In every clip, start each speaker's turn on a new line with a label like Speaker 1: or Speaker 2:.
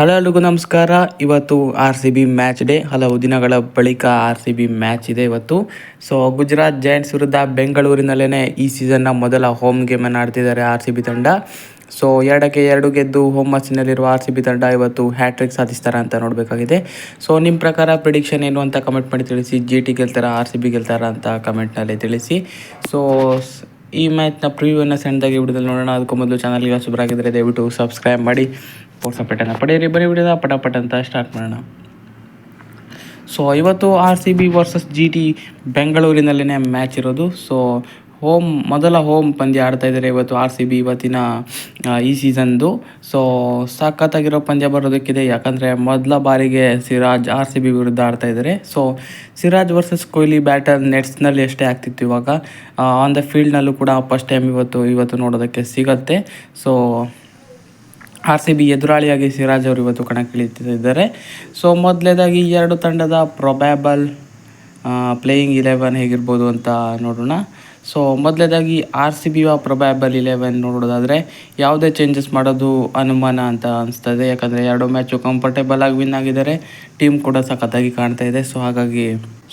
Speaker 1: Hello ಎಲ್ರಿಗೂ ನಮಸ್ಕಾರ. ಇವತ್ತು R C B match day ಹಲವು ದಿನಗಳ ಬಳಿಕ ಆರ್ ಸಿ ಬಿ ಮ್ಯಾಚ್ ಇದೆ ಇವತ್ತು. ಸೊ ಗುಜರಾತ್ ಜೈಂಟ್ಸ್ ವಿರುದ್ಧ ಬೆಂಗಳೂರಿನಲ್ಲೇ ಈ ಸೀಸನ್ನ ಮೊದಲ ಹೋಮ್ ಗೇಮನ್ನು ಆಡ್ತಿದ್ದಾರೆ ಆರ್ ಸಿ ಬಿ ತಂಡ. ಸೊ ಎರಡಕ್ಕೆ ಎರಡು ಗೆದ್ದು ಹೋಮ್ ಮಚ್ಚಿನಲ್ಲಿರುವ ಆರ್ ಸಿ ಬಿ ತಂಡ ಇವತ್ತು ಹ್ಯಾಟ್ರಿಕ್ ಸಾಧಿಸ್ತಾರ ಅಂತ ನೋಡಬೇಕಾಗಿದೆ. ಸೊ ನಿಮ್ಮ ಪ್ರಕಾರ ಪ್ರಿಡಿಕ್ಷನ್ ಏನು ಅಂತ ಕಮೆಂಟ್ ಮಾಡಿ ತಿಳಿಸಿ ಜಿ ಟಿ ಗೆಲ್ತಾರ, ಆರ್ ಸಿ ಬಿ ಗೆಲ್ತಾರ ಅಂತ ಕಮೆಂಟ್ನಲ್ಲಿ ತಿಳಿಸಿ. ಸೊ ಈ ಮ್ಯಾಚ್ನ ಪ್ರಿವ್ಯೂವನ್ನು ಸಣ್ಣದಾಗಿ ವಿಡಿಯೋದಲ್ಲಿ ನೋಡೋಣ. ಅದಕ್ಕೂ ಮೊದಲು ಚಾನಲ್ಗೆ ಸುಬ್ರಾಗಿದ್ರೆ ದಯವಿಟ್ಟು ಸಬ್ಸ್ಕ್ರೈಬ್ ಮಾಡಿ. ಪೋರ್ಸಪೇಟನ್ನು ಪಡೆಯಿರಿ. ಬರೀ ವಿಡಿಯೋದ ಪಟ ಅಂತ ಸ್ಟಾರ್ಟ್ ಮಾಡೋಣ. ಸೊ ಇವತ್ತು R C B versus G T ಬೆಂಗಳೂರಿನಲ್ಲೇ ಮ್ಯಾಚ್ ಇರೋದು. ಸೊ ಹೋಮ್ ಮೊದಲ ಹೋಮ್ ಪಂದ್ಯ ಆಡ್ತಾ ಇದ್ದಾರೆ ಇವತ್ತು ಆರ್ ಸಿ ಬಿ ಇವತ್ತಿನ ಈ ಸೀಸನ್ದು ಸೊ ಸಖತ್ತಾಗಿರೋ ಪಂದ್ಯ ಬರೋದಕ್ಕಿದೆ. ಯಾಕಂದರೆ ಮೊದಲ ಬಾರಿಗೆ ಸಿರಾಜ್ ಆರ್ ಸಿ ಬಿ ವಿರುದ್ಧ ಆಡ್ತಾ ಇದ್ದಾರೆ. So Siraj versus Kohli batter ನೆಟ್ಸ್ನಲ್ಲಿ ಎಷ್ಟೇ ಆಗ್ತಿತ್ತು ಇವಾಗ ಆನ್ ದ ಫೀಲ್ಡ್ನಲ್ಲೂ ಕೂಡ ಫಸ್ಟ್ ಟೈಮ್ ಇವತ್ತು ಇವತ್ತು ನೋಡೋದಕ್ಕೆ ಸಿಗತ್ತೆ. ಸೊ ಆರ್ ಸಿ ಬಿ ಎದುರಾಳಿಯಾಗಿ ಸಿರಾಜ್ ಅವರು ಇವತ್ತು ಕಣಕ್ಕಿಳಿತಿದ್ದಾರೆ. ಸೊ ಮೊದಲೇದಾಗಿ ಈ ಎರಡು ತಂಡದ ಪ್ರೊಬ್ಯಾಬಲ್ ಪ್ಲೇಯಿಂಗ್ ಇಲೆವೆನ್ ಹೇಗಿರ್ಬೋದು ಅಂತ ನೋಡೋಣ. ಸೊ ಮೊದಲೇದಾಗಿ ಆರ್ ಸಿ ಬಿಯ ಪ್ರೊಬ್ಯಾಬಲ್ ಇಲೆವೆನ್ ನೋಡೋದಾದರೆ ಯಾವುದೇ ಚೇಂಜಸ್ ಮಾಡೋದು ಅನುಮಾನ ಅಂತ ಅನಿಸ್ತದೆ. ಯಾಕಂದರೆ ಎರಡು ಮ್ಯಾಚು ಕಂಫರ್ಟೇಬಲ್ ಆಗಿ ವಿನ್ ಆಗಿದ್ದಾರೆ. ಟೀಮ್ ಕೂಡ ಸಖತ್ತಾಗಿ ಕಾಣ್ತಾ ಇದೆ. ಸೊ ಹಾಗಾಗಿ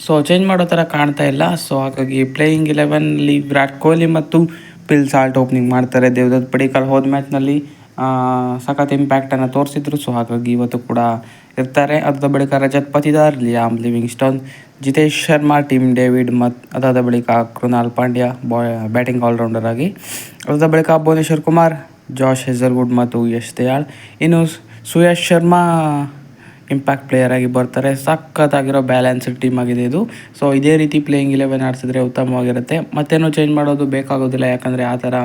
Speaker 1: ಸೊ ಚೇಂಜ್ ಮಾಡೋ ಥರ ಕಾಣ್ತಾ ಇಲ್ಲ. ಸೊ ಹಾಗಾಗಿ ಪ್ಲೇಯಿಂಗ್ ಇಲೆವೆನ್ನಲ್ಲಿ ವಿರಾಟ್ ಕೊಹ್ಲಿ ಮತ್ತು ಪಿಲ್ ಸಾಲ್ಟ್ ಓಪನಿಂಗ್ ಮಾಡ್ತಾರೆ. ದೇವದತ್ ಪಡಿಕಲ್ ಹೋದ ಮ್ಯಾಚ್ನಲ್ಲಿ ಸಖತ್ ಇಂಪ್ಯಾಕ್ಟನ್ನು ತೋರಿಸಿದ್ರು. ಸೊ ಹಾಗಾಗಿ ಇವತ್ತು ಕೂಡ ಇರ್ತಾರೆ. ಅದಾದ ಬಳಿಕ Rajat Patidar Liam Livingstone Jitesh Sharma Tim David ಮತ್ತು ಅದಾದ ಬಳಿಕ ಕೃನಾಲ್ ಪಾಂಡ್ಯ ಬಾಯ್ ಬ್ಯಾಟಿಂಗ್ ಆಲ್ರೌಂಡರ್ ಆಗಿ. ಅದಾದ ಬಳಿಕ ಭುವನೇಶ್ವರ್ ಕುಮಾರ್ ಜಾಶ್ ಹೆಸರ್ವುಡ್ ಮತ್ತು ಯಶ್ ದಯಾಳ್. ಇನ್ನು ಸುಯಶ್ ಶರ್ಮಾ ಇಂಪ್ಯಾಕ್ಟ್ ಪ್ಲೇಯರ್ ಆಗಿ ಬರ್ತಾರೆ. ಸಖತ್ತಾಗಿರೋ ಬ್ಯಾಲೆನ್ಸ್ಡ್ ಟೀಮ್ ಆಗಿದೆ ಇದು. ಸೊ ಇದೇ ರೀತಿ ಪ್ಲೇಯಿಂಗ್ ಇಲೆವೆನ್ ಆಡಿಸಿದ್ರೆ ಉತ್ತಮವಾಗಿರುತ್ತೆ. ಮತ್ತೇನು ಚೇಂಜ್ ಮಾಡೋದು ಬೇಕಾಗೋದಿಲ್ಲ. ಯಾಕಂದರೆ ಆ ಥರ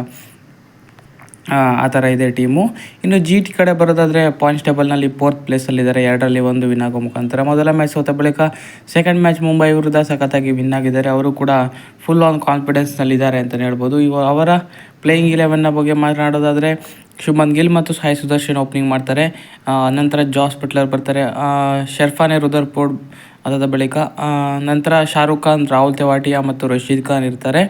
Speaker 1: ಆ, ಥರ ಇದೆ ಟೀಮು. ಇನ್ನು ಜಿ ಟಿ ಕಡೆ ಬರೋದಾದರೆ ಪಾಯಿಂಟ್ಸ್ ಟೇಬಲ್ನಲ್ಲಿ ಫೋರ್ತ್ ಪ್ಲೇಸಲ್ಲಿದ್ದಾರೆ ಎರಡರಲ್ಲಿ ಒಂದು ವಿನ್ ಆಗೋ ಮುಖಾಂತರ. ಮೊದಲ ಮ್ಯಾಚ್ ಸೋತ ಬಳಿಕ ಸೆಕೆಂಡ್ ಮ್ಯಾಚ್ ಮುಂಬೈ ವಿರುದ್ಧ ಸಖತ್ತಾಗಿ ವಿನ್ ಆಗಿದ್ದಾರೆ. ಅವರು ಕೂಡ ಫುಲ್ ಆನ್ ಕಾನ್ಫಿಡೆನ್ಸ್ನಲ್ಲಿದ್ದಾರೆ ಅಂತಲೇ ಹೇಳ್ಬೋದು. ಇವ ಅವರ ಪ್ಲೇಯಿಂಗ್ ಇಲೆವೆನ್ನ ಬಗ್ಗೆ ಮಾತನಾಡೋದಾದರೆ ಶುಭನ್ ಗಿಲ್ ಮತ್ತು ಸಾಯಿ ಸುದರ್ಶನ್ ಓಪನಿಂಗ್ ಮಾಡ್ತಾರೆ. ನಂತರ ಜಾಸ್ ಬಟ್ಲರ್ ಬರ್ತಾರೆ. ಶರ್ಫಾನೆ ರುದರ್ಫೋರ್ಡ್ ಅದಾದ ಬಳಿಕ ನಂತರ ಶಾರುಖ್ ಖಾನ್ ರಾಹುಲ್ ತೆವಾಟಿಯಾ ಮತ್ತು ರಶೀದ್ ಖಾನ್ ಇರ್ತಾರೆ.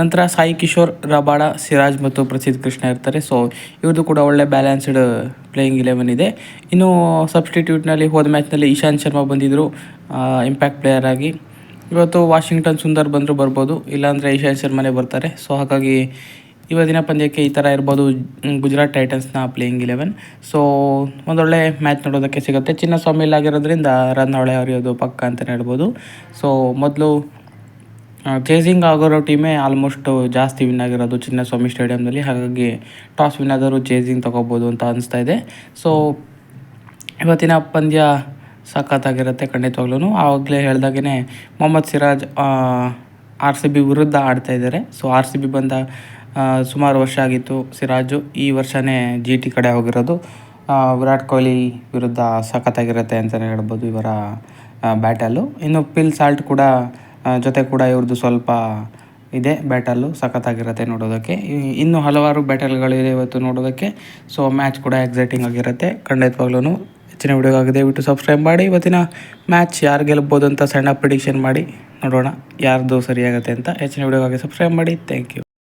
Speaker 1: ನಂತರ ಸಾಯಿ ಕಿಶೋರ್, ರಬಾಡ, ಸಿರಾಜ್ ಮತ್ತು ಪ್ರಸಿದ್ಧ ಕೃಷ್ಣ ಇರ್ತಾರೆ. ಸೊ ಇವ್ರದ್ದು ಕೂಡ ಒಳ್ಳೆ ಬ್ಯಾಲೆನ್ಸ್ಡ್ ಪ್ಲೇಯಿಂಗ್ ಇಲೆವೆನ್ ಇದೆ. ಇನ್ನು ಸಬ್ಸ್ಟಿಟ್ಯೂಟ್ನಲ್ಲಿ ಹೋದ ಮ್ಯಾಚ್ನಲ್ಲಿ ಇಶಾಂತ್ ಶರ್ಮಾ ಬಂದಿದ್ದರು ಇಂಪ್ಯಾಕ್ಟ್ ಪ್ಲೇಯರ್ ಆಗಿ. ಇವತ್ತು ವಾಷಿಂಗ್ಟನ್ ಸುಂದರ್ ಬಂದರೂ ಬರ್ಬೋದು. ಇಲ್ಲಾಂದರೆ ಇಶಾಂತ್ ಶರ್ಮಾನೇ ಬರ್ತಾರೆ. ಸೊ ಹಾಗಾಗಿ ಇವತ್ತಿನ ಪಂದ್ಯಕ್ಕೆ ಈ ಥರ ಇರ್ಬೋದು. ಗುಜರಾತ್ ಟೈಟನ್ಸ್ನ ಪ್ಲೇಯಿಂಗ್ ಇಲೆವೆನ್ ಸೊ ಒಂದೊಳ್ಳೆ ಮ್ಯಾಚ್ ನೋಡೋದಕ್ಕೆ ಸಿಗುತ್ತೆ. ಚಿನ್ನಸ್ವಾಮಿ ಇಲ್ಲಾಗಿರೋದ್ರಿಂದ ರನ್ ಹೊಳೆ ಹರಿಯೋದು ಪಕ್ಕ ಅಂತಲೇ ಹೇಳ್ಬೋದು. ಸೊ ಮೊದಲು ಚೇಸಿಂಗ್ ಆಗಿರೋ ಟೀಮೇ ಆಲ್ಮೋಸ್ಟ್ ಜಾಸ್ತಿ ವಿನ್ ಆಗಿರೋದು ಚಿನ್ನಸ್ವಾಮಿ ಸ್ಟೇಡಿಯಂನಲ್ಲಿ ಹಾಗಾಗಿ ಟಾಸ್ ವಿನ್ ಆದರೂ ಚೇಸಿಂಗ್ ತೊಗೋಬೋದು ಅಂತ ಅನಿಸ್ತಾ ಇದೆ. ಸೊ ಇವತ್ತಿನ ಪಂದ್ಯ ಸಖತ್ತಾಗಿರುತ್ತೆ ಖಂಡಿತವಾಗ್ಲೂ ಆವಾಗಲೇ ಹೇಳ್ದಾಗೇ Mohammed Siraj R C B ವಿರುದ್ಧ ಆಡ್ತಾ ಇದ್ದಾರೆ. ಸೊ ಆರ್ ಸಿ ಬಿ ಬಂದ ಸುಮಾರು ವರ್ಷ ಆಗಿತ್ತು ಸಿರಾಜು. ಈ ವರ್ಷವೇ ಜಿ ಟಿ ಕಡೆ ಹೋಗಿರೋದು. ವಿರಾಟ್ ಕೊಹ್ಲಿ ವಿರುದ್ಧ ಸಖತ್ತಾಗಿರುತ್ತೆ ಅಂತಲೇ ಹೇಳ್ಬೋದು ಇವರ ಬ್ಯಾಟಲ್ಲು ಇನ್ನು ಪಿಲ್ ಸಾಲ್ಟ್ ಕೂಡ ಜೊತೆ ಕೂಡ ಇವ್ರದ್ದು ಸ್ವಲ್ಪ ಇದೆ ಬ್ಯಾಟಲ್ಲು ಸಖತ್ತಾಗಿರುತ್ತೆ ನೋಡೋದಕ್ಕೆ. ಇನ್ನೂ ಹಲವಾರು ಬ್ಯಾಟಲ್ಗಳಿದೆ ಇವತ್ತು ನೋಡೋದಕ್ಕೆ. ಸೊ ಮ್ಯಾಚ್ ಕೂಡ ಎಕ್ಸೈಟಿಂಗ್ ಆಗಿರುತ್ತೆ. ಖಂಡಿತವಾಗ್ಲೂ ಹೆಚ್ಚಿನ ವಿಡಿಯೋಗಾಗಿ ದಯವಿಟ್ಟು ಸಬ್ಸ್ಕ್ರೈಬ್ ಮಾಡಿ. ಇವತ್ತಿನ ಮ್ಯಾಚ್ ಯಾರು ಗೆಲ್ಬೋದು ಅಂತ ಸಣ್ಣ ಪ್ರಿಡಿಕ್ಷನ್ ಮಾಡಿ ನೋಡೋಣ. ಯಾರ್ದು ಸರಿಯಾಗುತ್ತೆ ಅಂತ ಹೆಚ್ಚಿನ ವಿಡಿಯೋಗಾಗಿ ಸಬ್ಸ್ಕ್ರೈಬ್ ಮಾಡಿ. Thank you